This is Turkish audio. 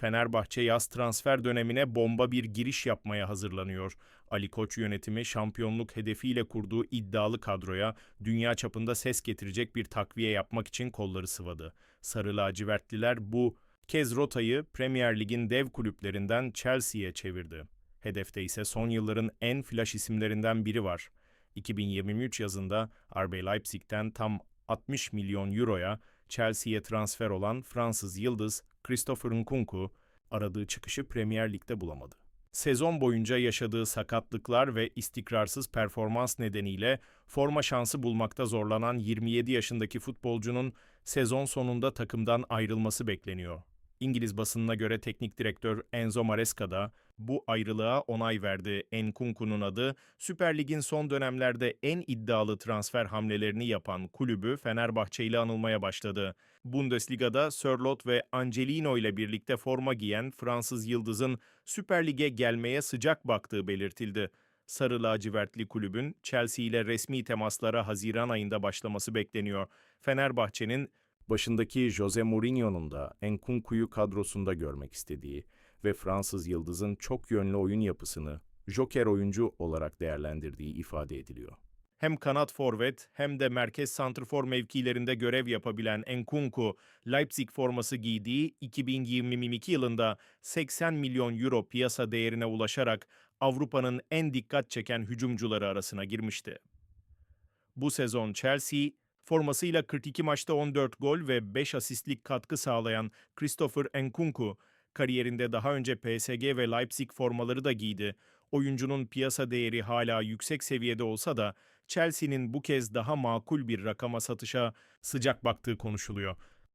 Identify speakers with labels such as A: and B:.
A: Fenerbahçe yaz transfer dönemine bomba bir giriş yapmaya hazırlanıyor. Ali Koç yönetimi şampiyonluk hedefiyle kurduğu iddialı kadroya dünya çapında ses getirecek bir takviye yapmak için kolları sıvadı. Sarı lacivertliler bu kez rotayı Premier Lig'in dev kulüplerinden Chelsea'ye çevirdi. Hedefte ise son yılların en flash isimlerinden biri var. 2023 yazında RB Leipzig'ten tam 60 milyon euroya Chelsea'ye transfer olan Fransız yıldız Christopher Nkunku aradığı çıkışı Premier Lig'de bulamadı. Sezon boyunca yaşadığı sakatlıklar ve istikrarsız performans nedeniyle forma şansı bulmakta zorlanan 27 yaşındaki futbolcunun sezon sonunda takımdan ayrılması bekleniyor. İngiliz basınına göre teknik direktör Enzo Maresca da bu ayrılığa onay verdi. Enkunku'nun adı Süper Lig'in son dönemlerde en iddialı transfer hamlelerini yapan kulübü Fenerbahçe ile anılmaya başladı. Bundesliga'da Sörloth ve Angelino ile birlikte forma giyen Fransız yıldızın Süper Lig'e gelmeye sıcak baktığı belirtildi. Sarı lacivertli kulübün Chelsea ile resmi temaslara Haziran ayında başlaması bekleniyor. Fenerbahçe'nin başındaki Jose Mourinho'nun da Enkunku'yu kadrosunda görmek istediği ve Fransız yıldızın çok yönlü oyun yapısını joker oyuncu olarak değerlendirdiği ifade ediliyor. Hem kanat forvet hem de merkez santrfor mevkilerinde görev yapabilen Enkunku, Leipzig forması giydiği 2022 yılında 80 milyon euro piyasa değerine ulaşarak Avrupa'nın en dikkat çeken hücumcuları arasına girmişti. Bu sezon Chelsea, formasıyla 42 maçta 14 gol ve 5 asistlik katkı sağlayan Christopher Nkunku, kariyerinde daha önce PSG ve Leipzig formaları da giydi. Oyuncunun piyasa değeri hala yüksek seviyede olsa da Chelsea'nin bu kez daha makul bir rakama satışa sıcak baktığı konuşuluyor.